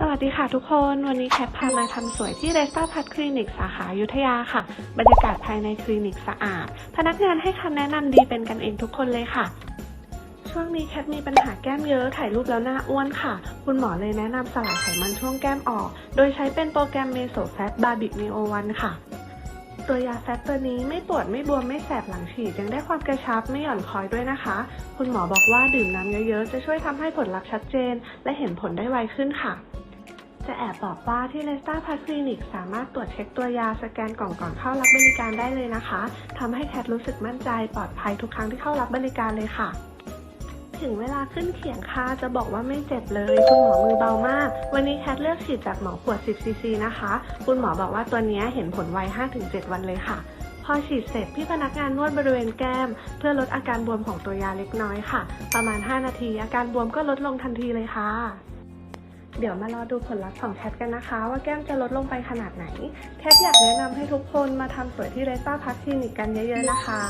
สวัสดีค่ะทุกคนวันนี้แคทพามาทำสวยที่เรสตาพัทคลินิกสาขายุธยาค่ะ บรรยากาศภายในคลินิกสะอาด พนักงานให้คำแนะนำดีเป็นกันเองทุกคนเลยค่ะ ช่วงนี้แคทมีปัญหาแก้มเยอะถ่ายรูปแล้วหน้าอ้วนค่ะ คุณหมอเลยแนะนำสลายไขมันช่วงแก้มออก โดยใช้เป็นโปรแกรมเมโซแฟตบาบิกเนโอวันค่ะ ตัวยาแฟตตัวนี้ไม่ปวดไม่บวมไม่แสบหลังฉีดยังได้ความกระชับไม่หย่อนคอยด้วยนะคะ คุณหมอบอกว่าดื่มน้ำเยอะๆจะช่วยทำให้ผลลัพธ์ชัดเจน และเห็นผลได้ไวขึ้นค่ะ จะแอบบอกว่าที่เลสตาพัทคลินิกสามารถตรวจเช็คตัวยาสแกนกล่องก่อนเข้ารับบริการได้เลยนะคะทำให้แคทรู้สึกมั่นใจปลอดภัยทุกครั้งที่เข้ารับบริการเลยค่ะ ถึงเวลาขึ้นเขียงค่าจะบอกว่าไม่เจ็บเลย คุณหมอมือเบามาก วันนี้แคทเลือกฉีดจากหมอขวด 10ซีซีนะคะ คุณหมอบอกว่าตัวนี้เห็นผลไว 5-7 วันเลยค่ะพอฉีดเสร็จพี่พนักงานนวดบริเวณแก้ม เพื่อลดอาการบวมของตัวยาเล็กน้อยค่ะ ประมาณ 5 นาที อาการบวมก็ลดลงทันทีเลยค่ะ เดี๋ยวมารอดูผลลัพธ์ของแคทกันนะคะ ว่าแก้มจะลดลงไปขนาดไหน แคทอยากแนะนำให้ทุกคนมาทำสวยที่เรซ่าพัทคลินิกกันเยอะๆนะคะ